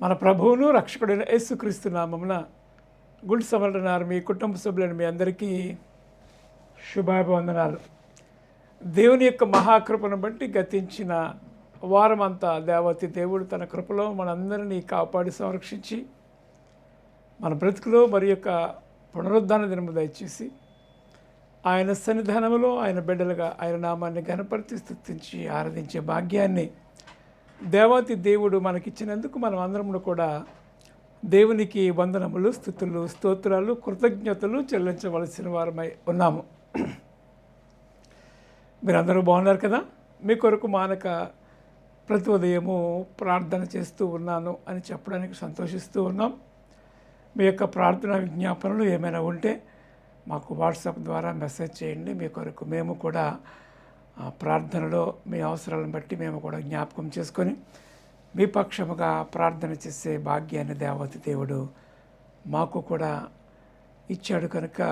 మన ప్రభువును రక్షకుడైన యేసుక్రీస్తు నామమున గుడ్ సమరణారు మీ కుటుంబ సభ్యులను మీ అందరికీ శుభాభివందనాలు. దేవుని యొక్క మహాకృపను బట్టి గతించిన వారమంతా దేవతి దేవుడు తన కృపలో మనందరినీ కాపాడి సంరక్షించి మన బ్రతుకులో మరి యొక్క పునరుద్ధాన దినము దయచేసి ఆయన సన్నిధానములో ఆయన బిడ్డలుగా ఆయన నామాన్ని గణపరిచి స్థుతించి ఆరాధించే భాగ్యాన్ని దేవాతి దేవుడు మనకిచ్చినందుకు మనం అందరము కూడా దేవునికి వందనములు స్థుతులు స్తోత్రాలు కృతజ్ఞతలు చెల్లించవలసిన వారమై ఉన్నాము. మీరందరూ బాగున్నారు కదా? మీ కొరకు మానక ప్రతి ఉదయము ప్రార్థన చేస్తూ ఉన్నాను అని చెప్పడానికి సంతోషిస్తూ ఉన్నాం. మీ యొక్క ప్రార్థన విజ్ఞాపనలు ఏమైనా ఉంటే మాకు వాట్సాప్ ద్వారా మెసేజ్ చేయండి. మీ కొరకు మేము కూడా ప్రార్థనలో మీ అవసరాలను బట్టి మేము కూడా జ్ఞాపకం చేసుకొని మీ పక్షముగా ప్రార్థన చేసే భాగ్యాన్ని దేవత దేవుడు మాకు కూడా ఇచ్చాడు కనుక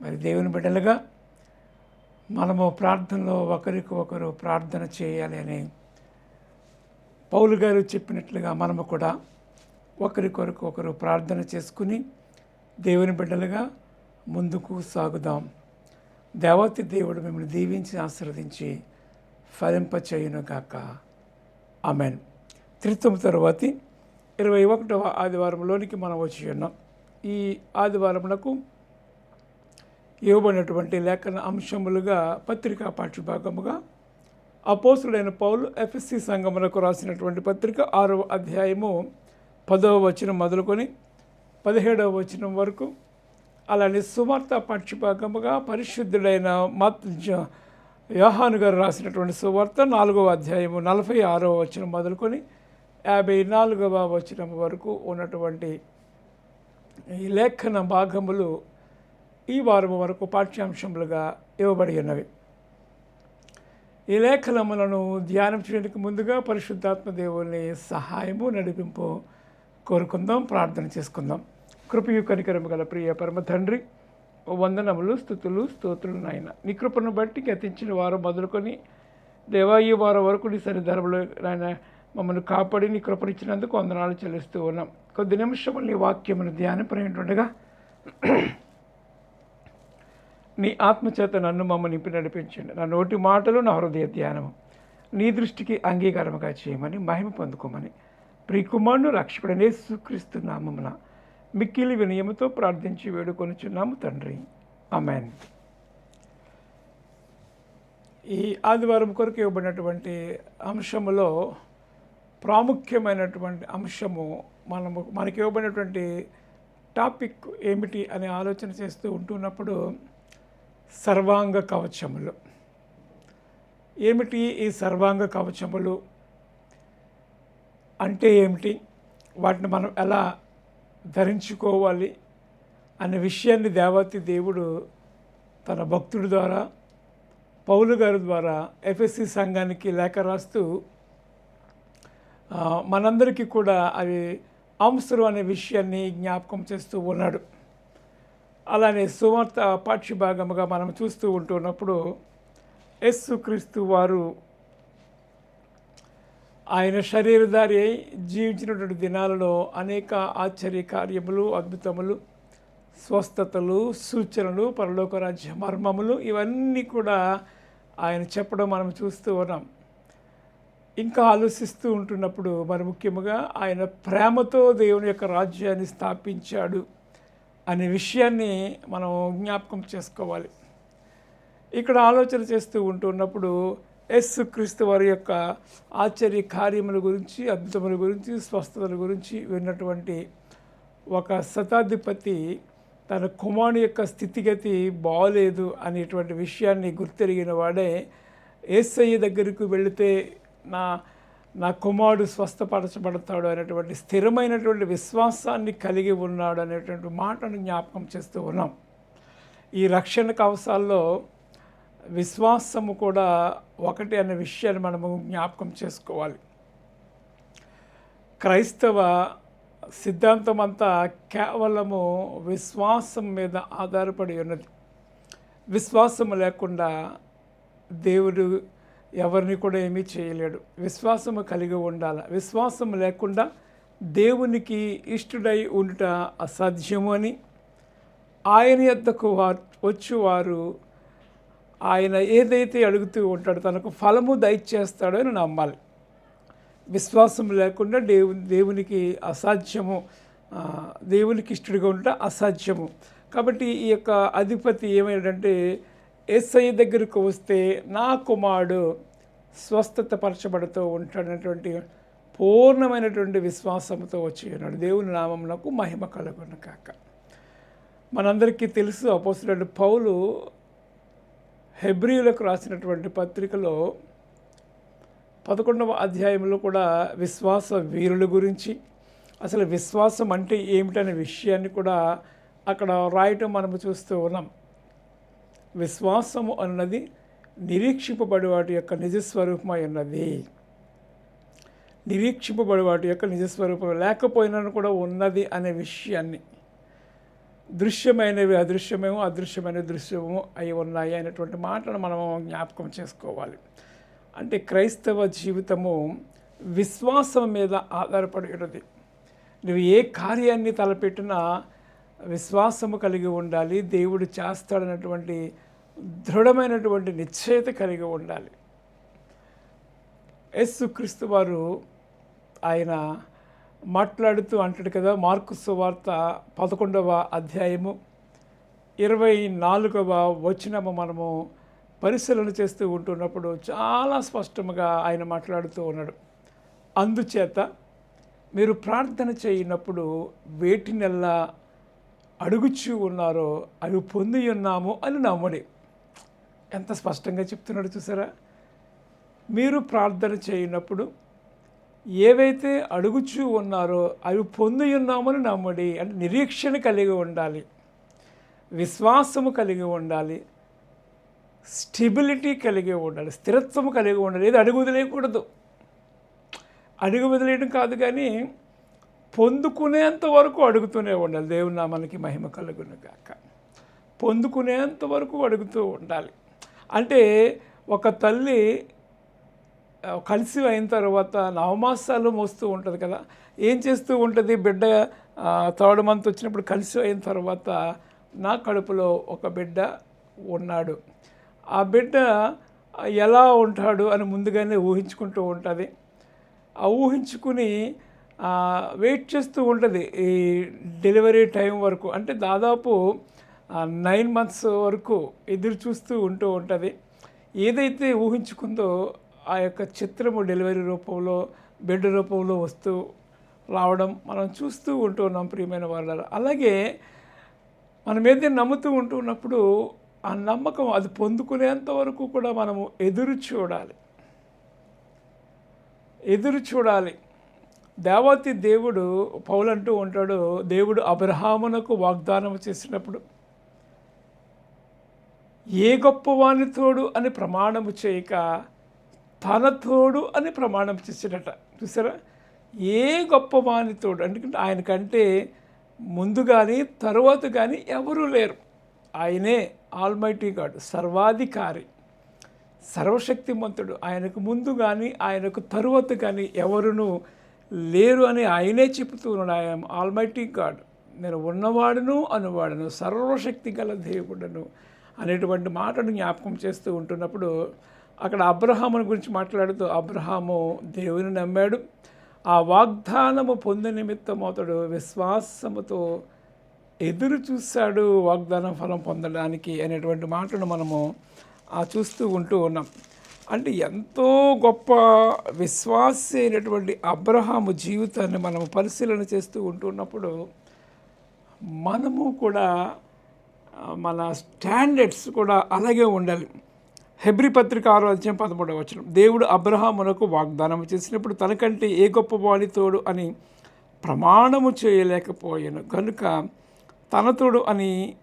మరి దేవుని బిడ్డలుగా మనము ప్రార్థనలో ఒకరికి ఒకరు ప్రార్థన చేయాలి అని పౌలు గారు చెప్పినట్లుగా మనము కూడా ఒకరికొరకు ఒకరు ప్రార్థన చేసుకుని దేవుని బిడ్డలుగా ముందుకు సాగుదాం. దేవతి దేవుడు మిమ్మల్ని దీవించి ఆశీర్వదించి ఫలింపచేయునుగాక. ఆమెన్. త్రిత్వం తరువాతి ఇరవై ఒకటవ ఆదివారంలోనికి మనం వచ్చి ఉన్నాం. ఈ ఆదివారమునకు ఇవ్వబడినటువంటి లేఖన అంశములుగా పత్రికా పాఠ్యభాగముగా అపోసుడైన పౌలు ఎఫ్ఎస్సి సంఘములకు రాసినటువంటి పత్రిక ఆరవ అధ్యాయము పదవ వచనం మొదలుకొని పదిహేడవ వచనం వరకు అలానే సువార్త పాఠ్యభాగముగా పరిశుద్ధుడైన మత్ యోహాను గారు రాసినటువంటి సువార్త నాలుగవ అధ్యాయము నలభై ఆరవ వచనం మొదలుకొని యాభై నాలుగవ వచనం వరకు ఉన్నటువంటి ఈ లేఖన భాగములు ఈ వారం వరకు పాఠ్యాంశములుగా ఇవ్వబడి ఉన్నవి. ఈ లేఖనములను ధ్యానం చేయడానికి ముందుగా పరిశుద్ధాత్మ దేవుని సహాయము నడిపింపు కోరుకుందాం ప్రార్థన చేసుకుందాం. కృపయు కనికరము గల ప్రియ పరమ తండ్రి వందనములు స్థుతులు స్తోత్రులు నాయన. నీ కృపను బట్టి గతించిన వారు మొదలుకొని దేవా వారం వరకు నీ సన్నిధానంలో నాయన మమ్మల్ని కాపాడి నీ కృపనిచ్చినందుకు వందనాలు చెల్లిస్తూ ఉన్నాం. కొద్ది నిమిషములు నీ వాక్యమును ధ్యానపడేటుండగా నీ ఆత్మచేత నన్ను మమ్మల్ని నింపి నడిపించండి. నా నోటి మాటలు నా హృదయ ధ్యానము. నీ దృష్టికి అంగీకారముగా చేయమని మహిమ పొందుకోమని ప్రియకుమారుడు రక్షకుడనే సుక్రీస్తు నామమున మిక్కిలి వినయముతో ప్రార్థించి వేడుకొనుచున్నాము తండ్రి. అమెన్ ఈ ఆదివారం కొరకు ఇవ్వబడినటువంటి అంశములో ప్రాముఖ్యమైనటువంటి అంశము మనము మనకి ఇవ్వబడినటువంటి టాపిక్ ఏమిటి అనే ఆలోచన చేస్తూ ఉంటున్నప్పుడు సర్వాంగ కవచములు. ఏమిటి ఈ సర్వాంగ కవచములు? అంటే ఏమిటి? వాటిని మనం ఎలా ధరించుకోవాలి అనే విషయాన్ని దేవతి దేవుడు తన భక్తుడి ద్వారా పౌలు గారి ద్వారా ఎఫ్ఎస్సి సంఘానికి లేఖ రాస్తూ మనందరికీ కూడా అవి అవసరం అనే విషయాన్ని జ్ఞాపకం చేస్తూ ఉన్నాడు. అలానే సువార్త పాఠ్యభాగముగా మనం చూస్తూ ఉంటున్నప్పుడు యేసు క్రీస్తు వారు ఆయన శరీరధారి అయి జీవించినటువంటి దినాలలో అనేక ఆశ్చర్య కార్యములు అద్భుతములు స్వస్థతలు సూచనలు పరలోక రాజ్య మర్మములు ఇవన్నీ కూడా ఆయన చెప్పడం మనం చూస్తూ ఉన్నాం. ఇంకా ఆలోచిస్తూ ఉంటున్నప్పుడు మరి ముఖ్యముగా ఆయన ప్రేమతో దేవుని యొక్క రాజ్యాన్ని స్థాపించాడు అనే విషయాన్ని మనం జ్ఞాపకం చేసుకోవాలి. ఇక్కడ ఆలోచన చేస్తూ ఉంటున్నప్పుడు ఎస్ క్రీస్తు వారి యొక్క ఆశ్చర్య కార్యముల గురించి అద్భుతముల గురించి స్వస్థతల గురించి విన్నటువంటి ఒక శతాధిపతి తన కుమారుని యొక్క స్థితిగతి బాగలేదు అనేటువంటి విషయాన్ని గుర్తెరిగిన వాడే ఏసయ్య దగ్గరకు వెళితే నా నా కుమారుడు స్వస్థపరచబడతాడు అనేటువంటి స్థిరమైనటువంటి విశ్వాసాన్ని కలిగి ఉన్నాడు అనేటువంటి మాటను జ్ఞాపకం చేస్తూ ఉన్నాం. ఈ రక్షణ కవసాల్లో విశ్వాసము కూడా ఒకటి అనే విషయాన్ని మనము జ్ఞాపకం చేసుకోవాలి. క్రైస్తవ సిద్ధాంతం అంతా కేవలము విశ్వాసం మీద ఆధారపడి ఉన్నది. విశ్వాసము లేకుండా దేవుడు ఎవరిని కూడా ఏమీ చేయలేడు. విశ్వాసము కలిగి ఉండాల. విశ్వాసం లేకుండా దేవునికి ఇష్టడై ఉండుట అసాధ్యము అని ఆయన యొద్దకు వారు వచ్చువారు ఆయన ఏదైతే అడుగుతూ ఉంటాడో తనకు ఫలము దయచేస్తాడో అని నమ్మాలి. విశ్వాసం లేకుండా దేవు దేవునికి అసాధ్యము దేవునికి ఇష్టడిగా ఉంట అసాధ్యము. కాబట్టి ఈ యొక్క అధిపతి ఏమైందంటే ఎస్ఐ దగ్గరకు వస్తే నా కుమారుడు స్వస్థత పరచబడుతూ ఉంటాడనేటువంటి పూర్ణమైనటువంటి విశ్వాసంతో వచ్చి ఉన్నాడు దేవుని నామమునకు మహిమ కలుగును కాక మనందరికీ తెలుసు అపోస్తుడు పౌలు హెబ్రియులకు రాసినటువంటి పత్రికలో పదకొండవ అధ్యాయంలో కూడా విశ్వాస వీరుల గురించి అసలు విశ్వాసం అంటే ఏమిటనే విషయాన్ని కూడా అక్కడ రాయటం మనము చూస్తూ ఉన్నాం. విశ్వాసము అన్నది నిరీక్షింపబడి వాటి యొక్క నిజస్వరూపమై ఉన్నది. నిరీక్షింపబడి వాటి యొక్క నిజస్వరూపం లేకపోయినా కూడా ఉన్నది అనే విషయాన్ని దృశ్యమైనవి అదృశ్యమేమో అదృశ్యమైన దృశ్యము అయి ఉన్నాయి అనేటువంటి మాటను మనము జ్ఞాపకం చేసుకోవాలి. అంటే క్రైస్తవ జీవితము విశ్వాసం మీద ఆధారపడి ఉన్నది నువ్వు ఏ కార్యాన్ని తలపెట్టినా విశ్వాసము కలిగి ఉండాలి దేవుడు చేస్తాడన్నటువంటి దృఢమైనటువంటి నిశ్చయత కలిగి ఉండాలి. యేసుక్రీస్తు వారు ఆయన మాట్లాడుతూ అంటాడు కదా మార్కు సువార్త పదకొండవ అధ్యాయము ఇరవై నాలుగవ వచనము మనము పరిశీలన చేస్తూ ఉంటున్నప్పుడు చాలా స్పష్టంగా ఆయన మాట్లాడుతూ ఉన్నాడు. అందుచేత మీరు ప్రార్థన చేయనప్పుడు వేటినెల్లా అడుగుచూ ఉన్నారో అవి పొంది ఉన్నాము అని నమ్ముడి. ఎంత స్పష్టంగా చెప్తున్నాడు చూసారా? మీరు ప్రార్థన చేయనప్పుడు ఏవైతే అడుగుచూ ఉన్నారో అవి పొంది ఉన్నామని నమ్ముడి. అంటే నిరీక్షణ కలిగి ఉండాలి. విశ్వాసము కలిగి ఉండాలి. స్టెబిలిటీ కలిగి ఉండాలి. స్థిరత్వము కలిగి ఉండాలి. ఏది అడుగు వదిలేయకూడదు. అడుగు వదిలేయడం కాదు కానీ పొందుకునేంత వరకు అడుగుతూనే ఉండాలి. దేవుని నామానికి మహిమ కలుగును కాక పొందుకునేంత వరకు అడుగుతూ ఉండాలి. అంటే ఒక తల్లి కలిసి అయిన తర్వాత నవమాసాలు మోస్తూ ఉంటుంది కదా. ఏం చేస్తూ ఉంటుంది? బిడ్డ థర్డ్ మంత్ వచ్చినప్పుడు కలిసి అయిన తర్వాత నా కడుపులో ఒక బిడ్డ ఉన్నాడు. ఆ బిడ్డ ఎలా ఉంటాడు అని ముందుగానే ఊహించుకుంటూ ఉంటుంది. ఆ ఊహించుకుని వెయిట్ చేస్తూ ఉంటుంది ఈ డెలివరీ టైం వరకు. అంటే దాదాపు నైన్ మంత్స్ వరకు ఎదురు చూస్తూ ఉంటూ ఉంటుంది. ఏదైతే ఊహించుకుందో ఆ యొక్క చిత్రము డెలివరీ రూపంలో బెడ్ రూపంలో వస్తూ రావడం మనం చూస్తూ ఉంటూ ఉన్నాం ప్రియమైన వాళ్ళ అలాగే మనం ఏదైనా నమ్ముతూ ఉంటున్నప్పుడు ఆ నమ్మకం అది పొందుకునేంత వరకు కూడా మనము ఎదురు చూడాలి. ఎదురు చూడాలి. దేవతి దేవుడు పౌలంటూ ఉంటాడు దేవుడు అబ్రహామునకు వాగ్దానం చేసినప్పుడు ఏ గొప్పవాని తోడు అని ప్రమాణము చేయక తన తోడు అని ప్రమాణం చేసాడట చూసారా? ఏ గొప్పవాని తోడు ఎందుకంటే ఆయనకంటే ముందు కానీ తరువాత కానీ ఎవరూ లేరు. ఆయనే ఆల్మైటీ గాడ్ సర్వాధికారి సర్వశక్తిమంతుడు. ఆయనకు ముందు కానీ ఆయనకు తరువాత కానీ ఎవరును లేరు అని ఆయనే చెబుతూ ఉన్నాడు. ఆయన ఆల్మైటీ గాడ్ నేను ఉన్నవాడును అనువాడును సర్వశక్తి గల దేవుడను అనేటువంటి మాటను జ్ఞాపకం చేస్తూ ఉంటున్నప్పుడు అక్కడ అబ్రహాముని గురించి మాట్లాడుతూ అబ్రహాము దేవుని నమ్మాడు. ఆ వాగ్దానము పొంది నిమిత్తం అతడు విశ్వాసముతో ఎదురు చూశాడు వాగ్దానం ఫలం పొందడానికి అనేటువంటి మాటను మనము ఆ చూస్తూ ఉంటూ ఉన్నాం. అంటే ఎంతో గొప్ప విశ్వాసి అయినటువంటి అబ్రహాము జీవితాన్ని మనము పరిశీలన చేస్తూ ఉంటున్నప్పుడు మనము కూడా మన స్టాండర్డ్స్ కూడా అలాగే ఉండాలి. హెబ్రి పత్రిక ఆరో అధ్యాయం పదమూడవ వచనం. దేవుడు అబ్రహామునకు వాగ్దానం చేసినప్పుడు తనకంటే ఏ గొప్ప తోడు అని ప్రమాణము చేయలేకపోయాను. కనుక తన తోడు అని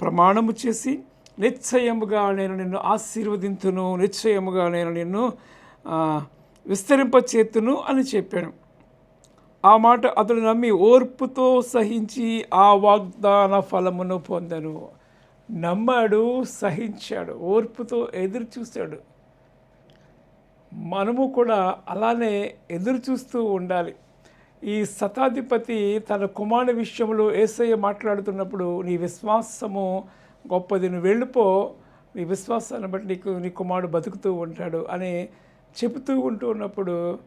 ప్రమాణము చేసి నిశ్చయముగా నేను నిన్ను ఆశీర్వదింతును నిశ్చయముగా నేను నిన్ను విస్తరింపచేతును అని చెప్పాను. ఆ మాట అతడు నమ్మి ఓర్పుతో సహించి ఆ వాగ్దాన ఫలమును పొందను. నమ్మాడు సహించాడు ఓర్పుతో ఎదురు చూశాడు. మనము కూడా అలానే ఎదురు చూస్తూ ఉండాలి. ఈ శతాధిపతి తన కుమారుని విషయంలో ఏసయ్య మాట్లాడుతున్నప్పుడు నీ విశ్వాసము గొప్పది నువ్వు వెళ్ళిపో నీ విశ్వాసాన్ని బట్టి నీకు నీ కుమారుడు బతుకుతూ ఉంటాడు అని చెబుతూ ఉంటూ ఉన్నప్పుడు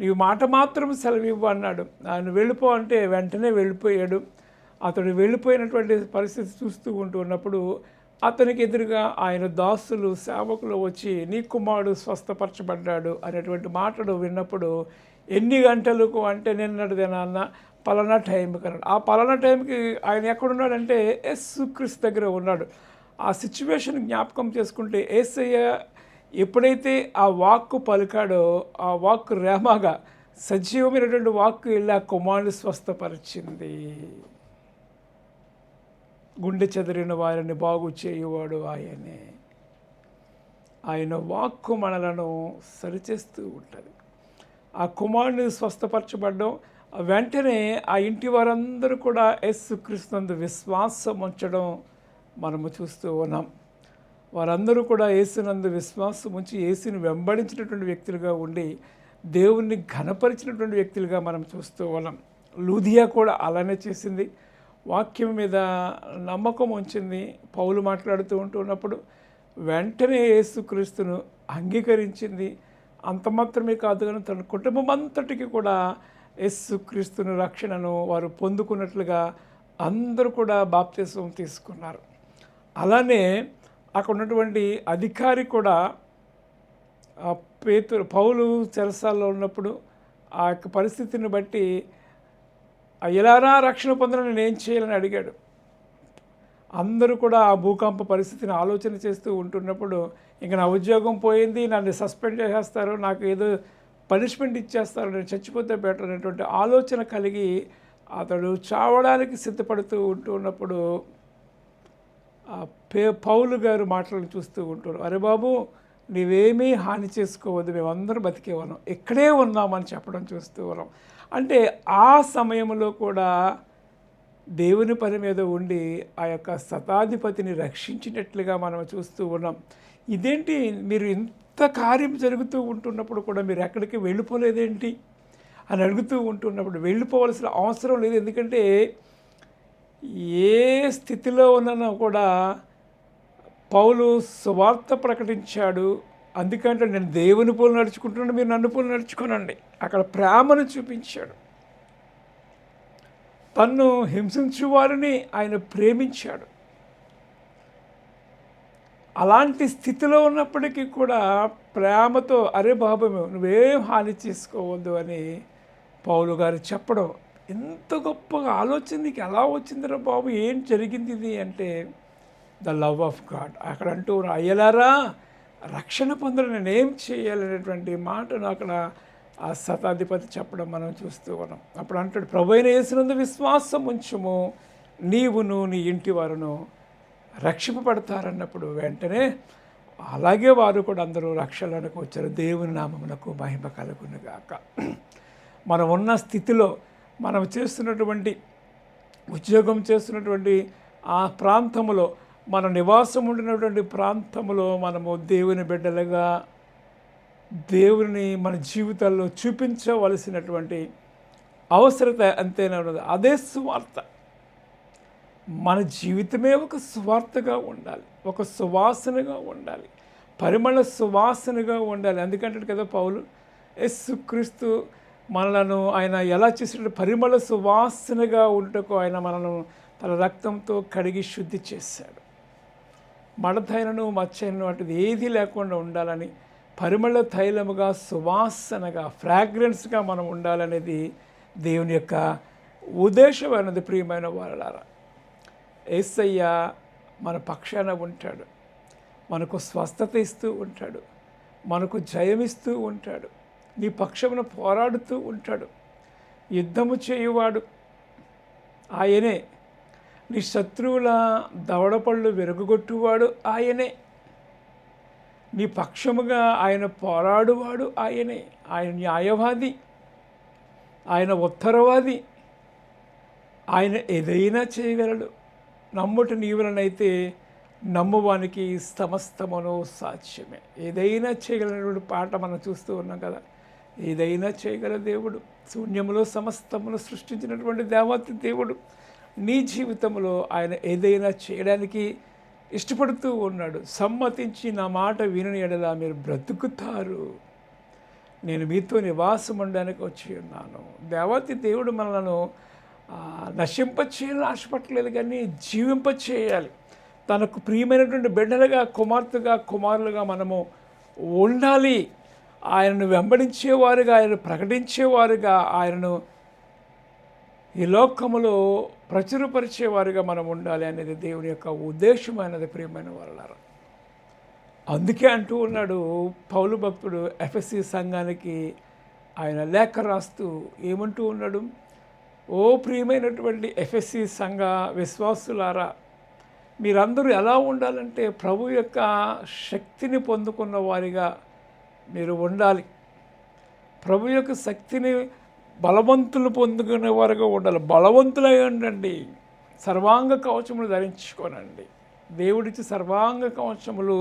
నీవు మాట మాత్రం సెలవివ్వు అన్నాడు. ఆయన వెళ్ళిపో అంటే వెంటనే వెళ్ళిపోయాడు. అతడు వెళ్ళిపోయినటువంటి పరిస్థితి చూస్తూ ఉంటూ ఉన్నప్పుడు అతనికి ఎదురుగా ఆయన దాసులు సేవకులు వచ్చి నీ కుమారుడు స్వస్థపరచబడ్డాడు అనేటువంటి మాటలు విన్నప్పుడు ఎన్ని గంటలకు అంటే నిన్నటిదే నాన్న పలానా టైంకి అన్నాడు. ఆ పలానా టైంకి ఆయన ఎక్కడున్నాడంటే ఎస్ దగ్గర ఉన్నాడు. ఆ సిచ్యువేషన్ జ్ఞాపకం చేసుకుంటే ఏసయ్య ఎప్పుడైతే ఆ వాక్కు పలికాడో ఆ వాక్కు రేమాగా సజీవమైనటువంటి వాక్కు వెళ్ళి ఆ స్వస్థపరిచింది. గుండె చెదిరిన వారిని బాగు చేయువాడు ఆయనే. ఆయన వాక్కు మనలను సరిచేస్తూ ఉంటుంది. ఆ కుమారుని స్వస్థపరచబడ్డం వెంటనే ఆ ఇంటి వారందరూ కూడా ఎస్ కృష్ణందు విశ్వాసం ఉంచడం మనము చూస్తూ ఉన్నాం. వారందరూ కూడా యేసునందు విశ్వాసం ఉంచి యేసుని వెంబడించినటువంటి వ్యక్తులుగా ఉండి దేవుణ్ణి ఘనపరిచినటువంటి వ్యక్తులుగా మనం చూస్తూ ఉన్నాం. లూధియా కూడా అలానే చేసింది. వాక్యం మీద నమ్మకం ఉంచింది. పౌలు మాట్లాడుతూ ఉంటున్నప్పుడు వెంటనే యేసుక్రీస్తును అంగీకరించింది. అంత మాత్రమే కాదు కానీ తన కుటుంబం అంతటికి కూడా యేసుక్రీస్తుని రక్షణను వారు పొందుకున్నట్లుగా అందరూ కూడా బాప్తిసం తీసుకున్నారు. అలానే అక్కడ ఉన్నటువంటి అధికారి కూడా ఆ పేతురు పౌలు చెరసాల్లో ఉన్నప్పుడు ఆ యొక్క పరిస్థితిని బట్టి ఎలానా రక్షణ పొందడం నేను ఏం చేయాలని అడిగాడు. అందరూ కూడా ఆ భూకంప పరిస్థితిని ఆలోచన చేస్తూ ఉంటున్నప్పుడు ఇంక నా ఉద్యోగం పోయింది నన్ను సస్పెండ్ చేసేస్తారు నాకు ఏదో పనిష్మెంట్ ఇచ్చేస్తారు నేను చచ్చిపోతే బెటర్ అనేటువంటి ఆలోచన కలిగి అతడు చావడానికి సిద్ధపడుతూ ఉంటూ ఉన్నప్పుడు ఆ పే పౌలు గారు మాటలను చూస్తూ ఉంటారు అరే బాబు నీవేమీ హాని చేసుకోవద్దు మేమందరం బతికే ఉన్నాం ఇక్కడే ఉన్నామని చెప్పడం చూస్తూ ఉన్నాం. అంటే ఆ సమయంలో కూడా దేవుని పని మీద ఉండి ఆ యొక్క శతాధిపతిని రక్షించినట్లుగా మనం చూస్తూ ఉన్నాం. ఇదేంటి? మీరు ఇంత కార్యం జరుగుతూ ఉంటున్నప్పుడు కూడా మీరు ఎక్కడికి వెళ్ళిపోలేదేంటి? అని అడుగుతూ ఉంటున్నప్పుడు వెళ్ళిపోవలసిన అవసరం లేదు. ఎందుకంటే ఏ స్థితిలో ఉన్నా కూడా పౌలు సువార్త ప్రకటించాడు. అందుకంటే నేను దేవుని పూలు నడుచుకుంటున్నాను మీరు నన్ను పూలు నడుచుకోనండి. అక్కడ ప్రేమను చూపించాడు. తన్ను హింసించు వారిని ఆయన ప్రేమించాడు. అలాంటి స్థితిలో ఉన్నప్పటికీ కూడా ప్రేమతో అరే బాబు నువ్వేం హాని చేసుకోవద్దు అని పౌలు గారు చెప్పడం. ఎంత గొప్పగా ఆలోచన నీకు ఎలా వచ్చిందిరా బాబు ఏం జరిగింది ఇది అంటే ద లవ్ ఆఫ్ గాడ్. అక్కడ అంటూ అయ్యలారా రక్షణ పొందడం ఏం చేయాలనేటువంటి మాటను అక్కడ ఆ శతాధిపతి చెప్పడం మనం చూస్తూ ఉన్నాం. అప్పుడు అంటాడు ప్రభు అయిన వేసినందు విశ్వాసం ఉంచుము. నీవును నీ ఇంటి వారును రక్షింపబడతారన్నప్పుడు వెంటనే అలాగే వారు కూడా అందరూ రక్షణకు వచ్చారు. దేవుని నామమునకు మహిమ కలుగును గాక. మనం ఉన్న స్థితిలో మనం చేస్తున్నటువంటి ఉద్యోగం చేస్తున్నటువంటి ఆ ప్రాంతములో మన నివాసం ఉండినటువంటి ప్రాంతంలో మనము దేవుని బిడ్డలుగా దేవుని మన జీవితాల్లో చూపించవలసినటువంటి అవసరత అంతేనా ఉన్నది అదే సువార్త. మన జీవితమే ఒక సువార్తగా ఉండాలి ఒక సువాసనగా ఉండాలి పరిమళ సువాసనగా ఉండాలి. ఎందుకంటే కదా పౌలు? యస్సు క్రీస్తు మనలను ఆయన ఎలా చేసినట్టు పరిమళ సువాసనగా ఉండటకు ఆయన మనను తన రక్తంతో కడిగి శుద్ధి చేశాడు. మడతైనను మచ్చైనను అటుది ఏది లేకుండా ఉండాలని పరిమళ తైలముగా సువాసనగా ఫ్రాగ్రెన్స్గా మనం ఉండాలనేది దేవుని యొక్క ఉద్దేశమైనది ప్రియమైన వారలారా. ఏసయ్య మన పక్షాన ఉంటాడు. మనకు స్వస్థత ఇస్తూ ఉంటాడు. మనకు జయమిస్తూ ఉంటాడు. నీ పక్షమున పోరాడుతూ ఉంటాడు. యుద్ధము చేయువాడు. ఆయనే నీ శత్రువుల దవడపళ్ళు విరగొట్టువాడు ఆయనే. నీ పక్షముగా ఆయన పోరాడువాడు ఆయనే. ఆయన న్యాయవాది ఆయన ఉత్తరవాది ఆయన ఏదైనా చేయగలడు. నమ్ముట నీవులనైతే నమ్మువానికి సమస్తమును సాధ్యమే ఏదైనా చేయగలనటువంటి పాట మనం చూస్తూ ఉన్నాం కదా. ఏదైనా చేయగల దేవుడు. శూన్యములో సమస్తమును సృష్టించినటువంటి దేవత దేవుడు. నీ జీవితంలో ఆయన ఏదైనా చేయడానికి ఇష్టపడుతూ ఉన్నాడు. సమ్మతించి నా మాట వినని ఎడలా మీరు బ్రతుకుతారు. నేను మీతో నివాసం ఉండడానికి వచ్చి ఉన్నాను. దేవతి దేవుడు మనలను నశింపచేయాలని ఆశపట్టలేదు కానీ జీవింపచేయాలి. తనకు ప్రియమైనటువంటి బిడ్డలుగా కుమార్తెగా కుమారులుగా మనము ఉండాలి. ఆయనను వెంబడించేవారుగా ఆయన ప్రకటించేవారుగా ఆయనను ఈ లోకములో ప్రచురపరిచేవారుగా మనం ఉండాలి అనేది దేవుని యొక్క ఉద్దేశమైనది ప్రియమైన వాళ్ళారా అందుకే అంటూ ఉన్నాడు పౌలు భక్తుడు ఎఫ్ఎస్సి సంఘానికి ఆయన లేఖ రాస్తూ ఏమంటూ ఉన్నాడు? ఓ ప్రియమైనటువంటి ఎఫ్ఎస్సి సంఘ విశ్వాసులారా మీరందరూ ఎలా ఉండాలంటే ప్రభు యొక్క శక్తిని పొందుకున్న వారిగా మీరు ఉండాలి. ప్రభు యొక్క శక్తిని బలవంతులు పొందుకునే వారుగా ఉండాలి. బలవంతులై ఉండండి సర్వాంగ కవచములు ధరించుకోనండి. దేవుడిచ్చి సర్వాంగ కవచములు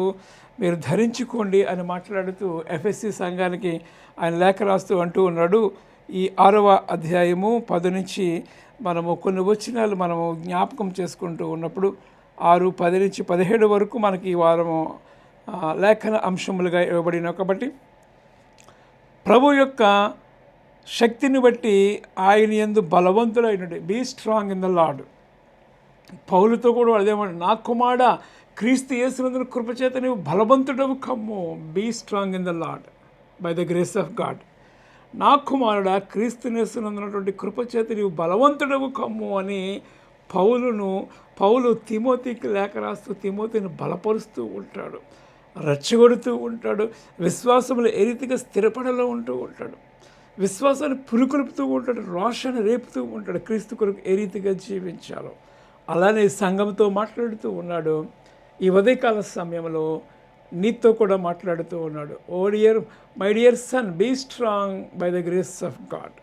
మీరు ధరించుకోండి అని మాట్లాడుతూ ఎఫ్ఎస్సి సంఘానికి ఆయన లేఖ రాస్తూ అంటూ ఉన్నాడు. ఈ ఆరవ అధ్యాయము పది నుంచి మనము కొన్ని వచనాలు మనము జ్ఞాపకం చేసుకుంటూ ఉన్నప్పుడు ఆరు పది నుంచి పదిహేడు వరకు మనకి ఈ వారము లేఖన అంశములుగా ఇవ్వబడిన. కాబట్టి ప్రభు యొక్క శక్తిని బట్టి ఆయన ఎందు బలవంతులైనడు be strong in the Lord పౌలుతో కూడా అదేమంటే నా కుమార క్రీస్తు యేసునందున కృపచేత నీవు బలవంతుడవు కమ్ము. Be strong in the Lord by the grace of God నా కుమారుడా క్రీస్తు నేస్తున్నందునటువంటి కృపచేత నీవు బలవంతుడవు కమ్ము అని పౌలును పౌలు తిమోతికి లేఖ రాస్తూ తిమోతిని బలపరుస్తూ ఉంటాడు. రెచ్చగొడుతూ ఉంటాడు. విశ్వాసములు ఏ రీతిగా స్థిరపడలో ఉంటూ ఉంటాడు. విశ్వాసాన్ని పురుకొలుపుతూ ఉంటాడు రోషాన్ని రేపుతూ ఉంటాడు క్రీస్తు కొరకు ఏ రీతిగా జీవించాలో. అలానే సంఘంతో మాట్లాడుతూ ఉన్నాడు. ఈ ఉదయకాల సమయంలో నీతో కూడా మాట్లాడుతూ ఉన్నాడు. ఓ dear my dear son be strong by the grace of God.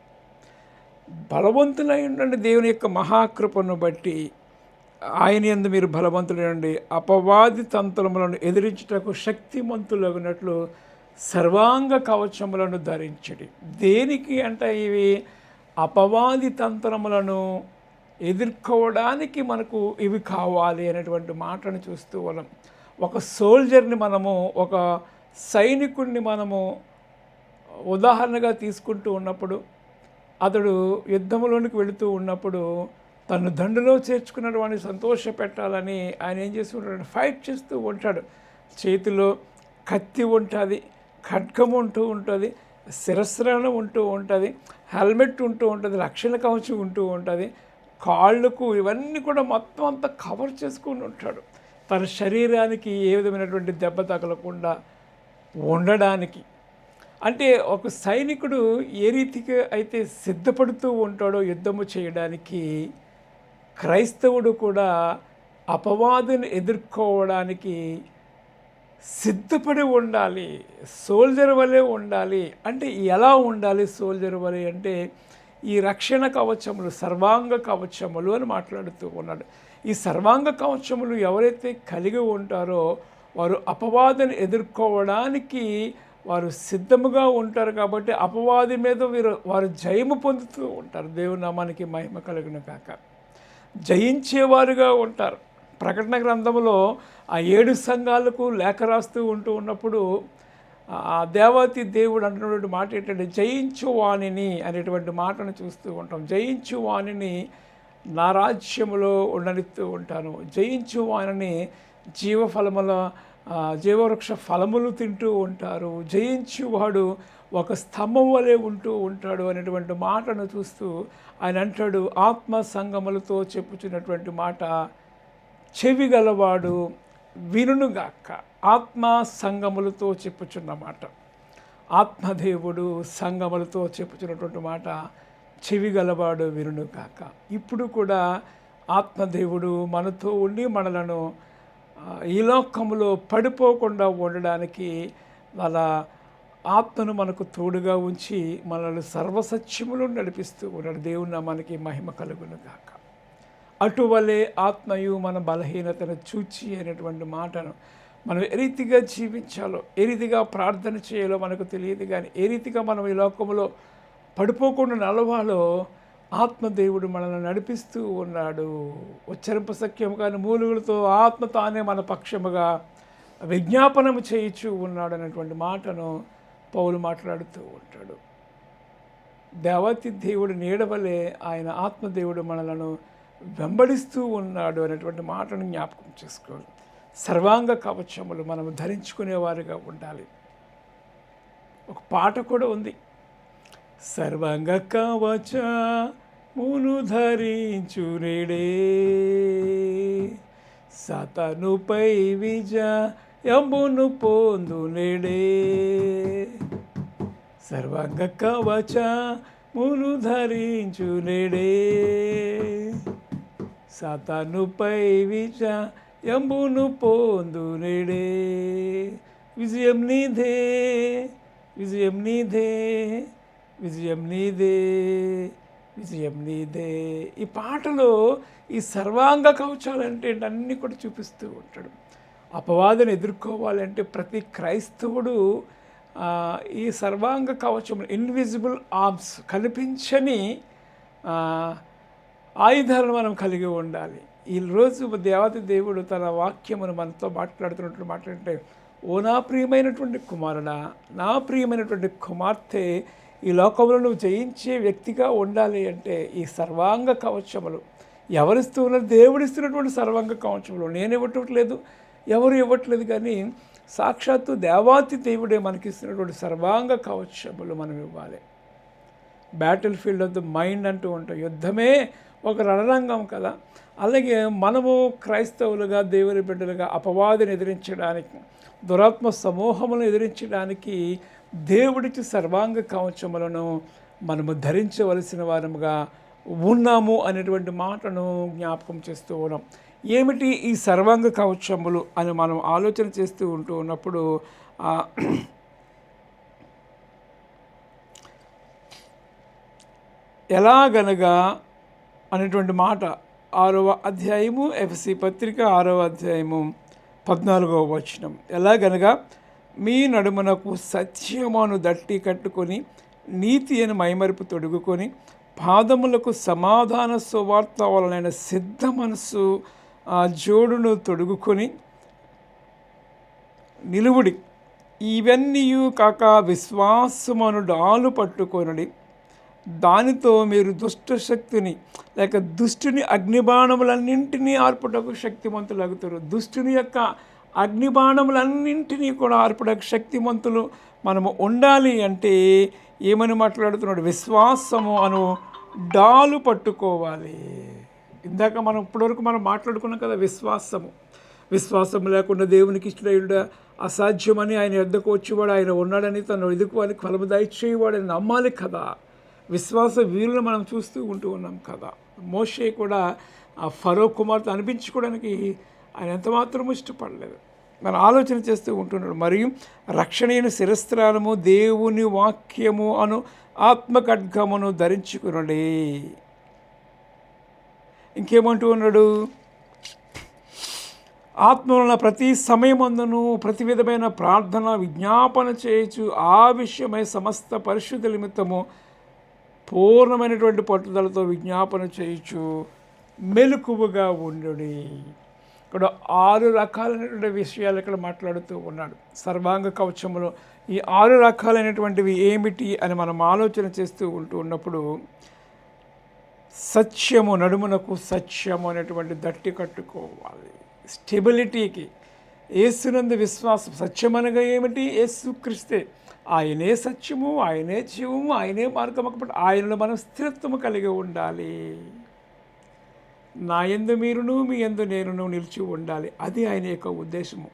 బలవంతులై ఉండండి దేవుని యొక్క మహాకృపను బట్టి. ఆయన ఎందు మీరు బలవంతులండి అపవాది తంత్రములను ఎదిరించుటకు శక్తిమంతులగినట్లు సర్వాంగ కవచములను ధరించడి. దేనికి అంటే ఇవి అపవాది తంత్రములను ఎదుర్కోవడానికి మనకు ఇవి కావాలి అనేటువంటి మాటను చూస్తూ వాళ్ళం. ఒక సోల్జర్ని మనము ఒక సైనికుడిని మనము ఉదాహరణగా తీసుకుంటూ ఉన్నప్పుడు అతడు యుద్ధంలోనికి వెళుతూ ఉన్నప్పుడు తను దండులో చేర్చుకున్న వాడిని సంతోష పెట్టాలని ఆయన ఏం చేస్తూ ఉంటాడు? ఫైట్ చేస్తూ ఉంటాడు. చేతిలో కత్తి ఉంటుంది. ఖడ్గం ఉంటూ ఉంటుంది శిరస్రాణం ఉంటూ ఉంటుంది హెల్మెట్ ఉంటూ ఉంటుంది రక్షణ కవచం ఉంటూ ఉంటుంది కాళ్ళకు ఇవన్నీ కూడా మొత్తం అంతా కవర్ చేసుకుని ఉంటాడు. తన శరీరానికి ఏ విధమైనటువంటి దెబ్బ తగలకుండా ఉండడానికి. అంటే ఒక సైనికుడు ఏ రీతిగా అయితే సిద్ధపడుతూ ఉంటాడో యుద్ధము చేయడానికి క్రైస్తవుడు కూడా అపవాదుని ఎదుర్కోవడానికి సిద్ధపడి ఉండాలి సోల్జర్ వలె ఉండాలి. అంటే ఎలా ఉండాలి సోల్జర్ వలె అంటే ఈ రక్షణ కవచములు సర్వాంగ కవచములు అని మాట్లాడుతూ ఉన్నాడు. ఈ సర్వాంగ కవచములు ఎవరైతే కలిగి ఉంటారో వారు అపవాదిని ఎదుర్కోవడానికి వారు సిద్ధముగా ఉంటారు కాబట్టి అపవాది మీద వీరు వారు జయము పొందుతూ ఉంటారు. దేవునామానికి మహిమ కలిగిన కాక జయించేవారుగా ఉంటారు. ప్రకటన గ్రంథంలో ఆ ఏడు సంఘాలకు లేఖ రాస్తూ ఉంటూ ఉన్నప్పుడు ఆ దేవతి దేవుడు అంటున్నటువంటి మాట ఏంటంటే జయించు వాణిని అనేటువంటి మాటను చూస్తూ ఉంటాం. జయించు వాణిని నా రాజ్యములో ఉండనిస్తూ ఉంటాను. జయించు వాణిని జీవఫలముల జీవవృక్ష ఫలములు తింటూ ఉంటారు. జయించువాడు ఒక స్తంభం వలె ఉంటూ ఉంటాడు అనేటువంటి మాటను చూస్తూ ఆయన అంటాడు. ఆత్మ సంగములతో చెప్పుచున్నటువంటి మాట చెవి గలవాడు వినుగాక ఆత్మ సంగములతో చెప్పుచున్న మాట. ఆత్మదేవుడు సంగములతో చెప్పుచున్నటువంటి మాట చెవి గలవాడు వినుగాక ఇప్పుడు కూడా ఆత్మదేవుడు మనతో ఉండి మనలను ఈ లోకములో పడిపోకుండా ఉండడానికి వాళ్ళ ఆత్మను మనకు తోడుగా ఉంచి మనల్ని సర్వసత్యములు నడిపిస్తూ ఉన్నాడు. దేవుని మనకి మహిమ కలుగును గాక అటువలే ఆత్మయు మన బలహీనతను చూచి అనేటువంటి మాటను మనం ఏ రీతిగా జీవించాలో ఏ రీతిగా ప్రార్థన చేయాలో మనకు తెలియదు కానీ ఏ రీతిగా మనం ఈ లోకంలో పడిపోకుండా నలవాలో ఆత్మదేవుడు మనల్ని నడిపిస్తూ ఉన్నాడు. ఉచ్చరింప సఖ్యము కానీ మూలుగులతో ఆత్మ తానే మన పక్షముగా విజ్ఞాపనము చేయించు ఉన్నాడు అనేటువంటి మాటను పౌలు మాట్లాడుతూ ఉంటాడు. దేవతి దేవుడు నీడవలే ఆయన ఆత్మదేవుడు మనలను వెంబడిస్తూ ఉన్నాడు అనేటువంటి మాటను జ్ఞాపకం చేసుకోవాలి. సర్వాంగ కవచములు మనము ధరించుకునేవారుగా ఉండాలి. ఒక పాట కూడా ఉంది. సర్వాంగ కవచ మును ధరించునేడే సతనుపై విజయమును పొందునేడే సర్వాంగ కవచ మును ధరించునేడే సతనుపై విజయంబును పొందునేడే. విజయం నీదే విజయం నీదే విజయం నీదే విజయం నీదే. ఈ పాటలో ఈ సర్వాంగ కవచాలంటే అన్నీ కూడా చూపిస్తూ ఉంటాడు. అపవాదను ఎదుర్కోవాలంటే ప్రతి క్రైస్తవుడు ఈ సర్వాంగ కవచం ఇన్విజిబుల్ ఆర్మ్స్ కనిపించని ఆయుధాలను మనం కలిగి ఉండాలి. ఈ రోజు దేవత దేవుడు తన వాక్యమును మనతో మాట్లాడుతున్నట్టు మాట్లాడితే ఓ నా ప్రియమైనటువంటి కుమారుడా నా ప్రియమైనటువంటి కుమార్తె ఈ లోకంలో నువ్వు జయించే వ్యక్తిగా ఉండాలి అంటే ఈ సర్వాంగ కవచములు. ఎవరిస్తూ ఉన్నారు దేవుడిస్తున్నటువంటి సర్వాంగ కవచములు నేను ఇవ్వట్లేదు ఎవరు ఇవ్వట్లేదు కానీ సాక్షాత్తు దేవాతి దేవుడే మనకి ఇస్తున్నటువంటి సర్వాంగ కవచములు మనం ఇవ్వాలి. Battlefield of the mind అంటూ ఉంటాం యుద్ధమే ఒక రణరంగం కదా. అలాగే మనము క్రైస్తవులుగా దేవుని బిడ్డలుగా అపవాదిని ఎదిరించడానికి దురాత్మ సమూహములను ఎదిరించడానికి దేవుడికి సర్వాంగ కవచములను మనము ధరించవలసిన వారముగా ఉన్నాము అనేటువంటి మాటను జ్ఞాపకం చేస్తూ ఉన్నాం. ఏమిటి ఈ సర్వాంగ కవచములు అని మనం ఆలోచన చేస్తూ ఉంటూ ఉన్నప్పుడు ఎలాగనగా అనేటువంటి మాట ఆరవ అధ్యాయము ఎఫ్సి పత్రిక ఆరవ అధ్యాయము పద్నాలుగవ వచనం. ఎలాగనగా మీ నడుమునకు సత్యమును దట్టి కట్టుకొని నీతి అని మైమరుపు తొడుగుకొని పాదములకు సమాధాన సువార్త వలనైన సిద్ధ మనస్సు ఆ జోడును తొడుగుకొని నిలువుడి. ఇవన్నీ కాక విశ్వాసమును డాలు పట్టుకొనడి. దానితో మీరు దుష్ట శక్తిని లేక దుష్టుని అగ్నిబాణములన్నింటినీ ఆర్పుటకు శక్తిమంతులగుతారు. దుష్టుని యొక్క అగ్నిబాణములన్నింటినీ కూడా ఆర్పుటకు శక్తిమంతులు మనము ఉండాలి అంటే ఏమని మాట్లాడుతున్నాడు? విశ్వాసము అను డాలు పట్టుకోవాలి. ఇందాక మనం ఇప్పటివరకు మనం మాట్లాడుకున్నాం కదా విశ్వాసము. విశ్వాసం లేకుండా దేవునికి ఇష్టడయుడ అసాధ్యమని ఆయన ఎద్దకు వచ్చేవాడు ఆయన ఉన్నాడని తను ఎదుకోవాలి ఫలము దయచేయవాడని నమ్మాలి కదా. విశ్వాస వీరులను మనం చూస్తూ ఉంటూ ఉన్నాం కదా. మోషే కూడా ఆ ఫరో కుమార్తె అనిపించుకోవడానికి ఆయన ఎంత మాత్రము ఇష్టపడలేదు. మన ఆలోచన చేస్తూ ఉంటున్నాడు మరియు రక్షణీయ శిరస్త్రాలము దేవుని వాక్యము అను ఆత్మఖడ్గమును ధరించుకునడే. ఇంకేమంటూ ఉన్నాడు? ఆత్మల ప్రతి సమయమందును ప్రతి విధమైన ప్రార్థన విజ్ఞాపన చేయొచ్చు ఆ విషయమై సమస్త పరిశుద్ధ నిమిత్తము పూర్ణమైనటువంటి పట్టుదలతో విజ్ఞాపన చేయొచ్చు మెలకువగా ఉండు ఇక్కడ ఆరు రకాలైనటువంటి విషయాలు ఇక్కడ మాట్లాడుతూ ఉన్నాడు. సర్వాంగ కవచములో. ఈ ఆరు రకాలైనటువంటివి ఏమిటి అని మనం ఆలోచన చేస్తూ ఉంటూ ఉన్నప్పుడు సత్యము నడుమునకు సత్యము అనేటువంటి దట్టి కట్టుకోవాలి. స్టెబిలిటీకి. ఏసునందు విశ్వాసం సత్యమనగా ఏమిటి? ఏసుక్రిస్తే క్రిస్తే ఆయనే సత్యము ఆయనే జీవము ఆయనే మార్గము కాబట్టి ఆయనలో మనం స్థిరత్వము కలిగి ఉండాలి. నా ఎందు మీరును మీ ఎందు నేనును నిలిచి ఉండాలి. అది ఆయన యొక్క ఉద్దేశము.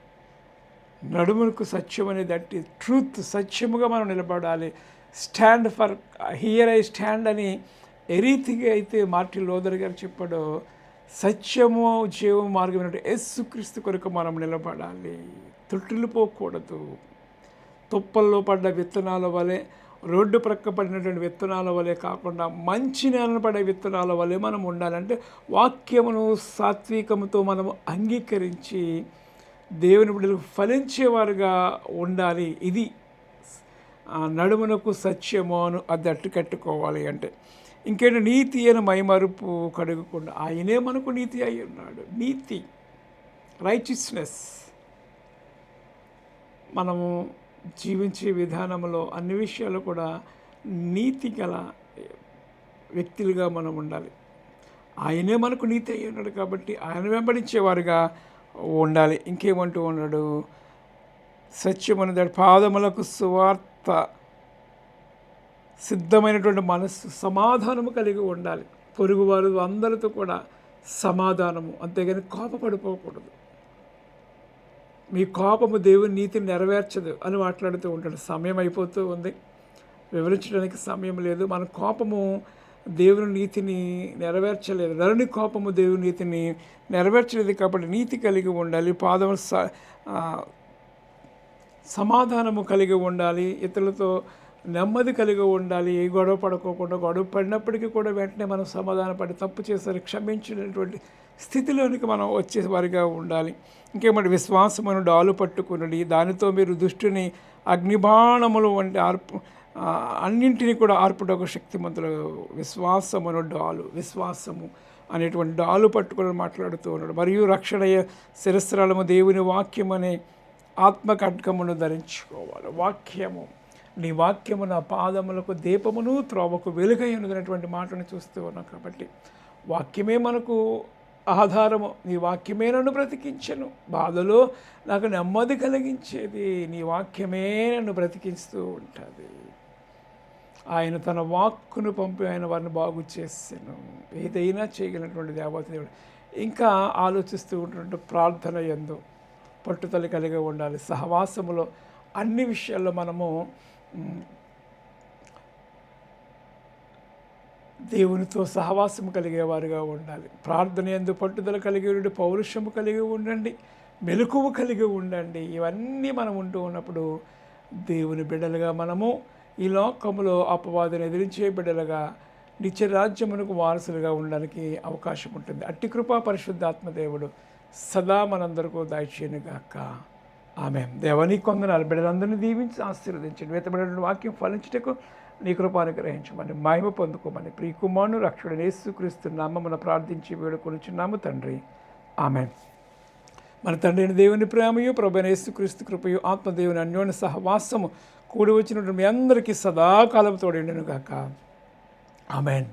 నడుములకు సత్యం అనేది దట్టి ట్రూత్ సత్యముగా మనం నిలబడాలి. Stand for here I stand అని ఏ రీతిగా అయితే మార్టిన్ లోదర్ గారు చెప్పాడో సత్యము జీవము మార్గం యేసుక్రీస్తు కొరకు మనం నిలబడాలి. తొట్టిల్లిపోకూడదు తుప్పల్లో పడ్డ విత్తనాల వలె రోడ్డు ప్రక్క పడినటువంటి విత్తనాల వలె కాకుండా మంచి నేలను పడే విత్తనాల వలె మనం ఉండాలంటే వాక్యమును సాత్వికముతో మనము అంగీకరించి దేవుని బిడ్డలు ఫలించేవారుగా ఉండాలి. ఇది నడుమునకు సత్యము అను అది అట్టు కట్టుకోవాలి అంటే. ఇంకేంటి? నీతి అని మైమరుపు కడుగకుండా ఆయనే మనకు నీతి అయి ఉన్నాడు. నీతి రైచిస్నెస్ మనము జీవించే విధానంలో అన్ని విషయాలు కూడా నీతి గల వ్యక్తులుగా మనం ఉండాలి. ఆయనే మనకు నీతి అయి ఉన్నాడు కాబట్టి ఆయన వెంబడించేవారుగా ఉండాలి. ఇంకేమంటూ ఉన్నాడు? సత్యమనదాడు పాదములకు సువార్త సిద్ధమైనటువంటి మనస్సు సమాధానము కలిగి ఉండాలి. పొరుగువారు అందరితో కూడా సమాధానము అంతేగాని కోపపడిపోకూడదు. మీ కోపము దేవుని నీతిని నెరవేర్చదు అని మాట్లాడుతూ ఉంటాడు. సమయం అయిపోతూ ఉంది. వివరించడానికి సమయం లేదు. మన కోపము దేవుని నీతిని నెరవేర్చలేదు. నరుని కోపము దేవుని నీతిని నెరవేర్చలేదు కాబట్టి నీతి కలిగి ఉండాలి. పాదము స సమాధానము కలిగి ఉండాలి. ఇతరులతో నెమ్మది కలిగి ఉండాలి ఏ గొడవ పడుకోకుండా గొడవ పడినప్పటికీ కూడా వెంటనే మనం సమాధానపడి తప్పు చేశారు క్షమించినటువంటి స్థితిలోనికి మనం వచ్చే వారిగా ఉండాలి. ఇంకేమంటే విశ్వాసమును డాలు పట్టుకునడి దానితో మీరు దుష్టుని అగ్నిబాణములు వంటి ఆర్పు అన్నింటినీ కూడా ఆర్పుటకు శక్తిమంతులు. విశ్వాసమును డాలు విశ్వాసము అనేటువంటి డాలు పట్టుకుని మాట్లాడుతూ ఉన్నాడు. మరియు రక్షణయ శిరస్రాలము దేవుని వాక్యం అనే ఆత్మ ఖడ్గమును ధరించుకోవాలి. వాక్యము. నీ వాక్యము నా పాదములకు దీపమును త్రోవకు వెలుగై మాటను చూస్తూ ఉన్నాం కాబట్టి వాక్యమే మనకు ఆధారము. నీ వాక్యమే నన్ను బ్రతికించను. బాధలో నాకు నెమ్మది కలిగించేది. నీ వాక్యమే నన్ను బ్రతికిస్తూ ఉంటుంది. ఆయన తన వాక్కును పంపి ఆయన వారిని బాగు చేసాను. ఏదైనా చేయగలిగినటువంటి దేవత దేవుడు. ఇంకా ఆలోచిస్తూ ఉంటున్నట్టు ప్రార్థన ఎందు పట్టుదల కలిగి ఉండాలి. సహవాసములో అన్ని విషయాల్లో మనము దేవునితో సహవాసం కలిగేవారుగా ఉండాలి. ప్రార్థన ఎందు పట్టుదల కలిగి ఉండి పౌరుషము కలిగి ఉండండి మెలకువ కలిగి ఉండండి. ఇవన్నీ మనం ఉంటూ ఉన్నప్పుడు దేవుని బిడ్డలుగా మనము ఈ లోకములో అపవాదిని ఎదిరించే బిడ్డలుగా నిత్య రాజ్యమునకు వారసులుగా ఉండడానికి అవకాశం ఉంటుంది. అట్టి కృపా పరిశుద్ధాత్మ దేవుడు సదా మనందరికీ దయచేయనుగాక. ఆమె దేవని కొందనాలు బిడ్డలందరినీ దీవించి ఆశీర్వదించండి. వేతబడిన వాక్యం ఫలించటకు నీ కృపాను గ్రహించమని మహిమ పొందుకోమని ప్రియకుమారును రక్షుడు యేసుక్రీస్తు నామమున ప్రార్థించి వేడుకొనిచున్నాము తండ్రి. ఆమె మన తండ్రి దేవుని ప్రేమయు ప్రభుని యేసుక్రీస్తు కృపయు ఆత్మదేవుని అన్యోన్య సహవాసము కూడి వచ్చినటువంటి మీ అందరికీ సదాకాలం తోడేండును గాక ఆమెన్.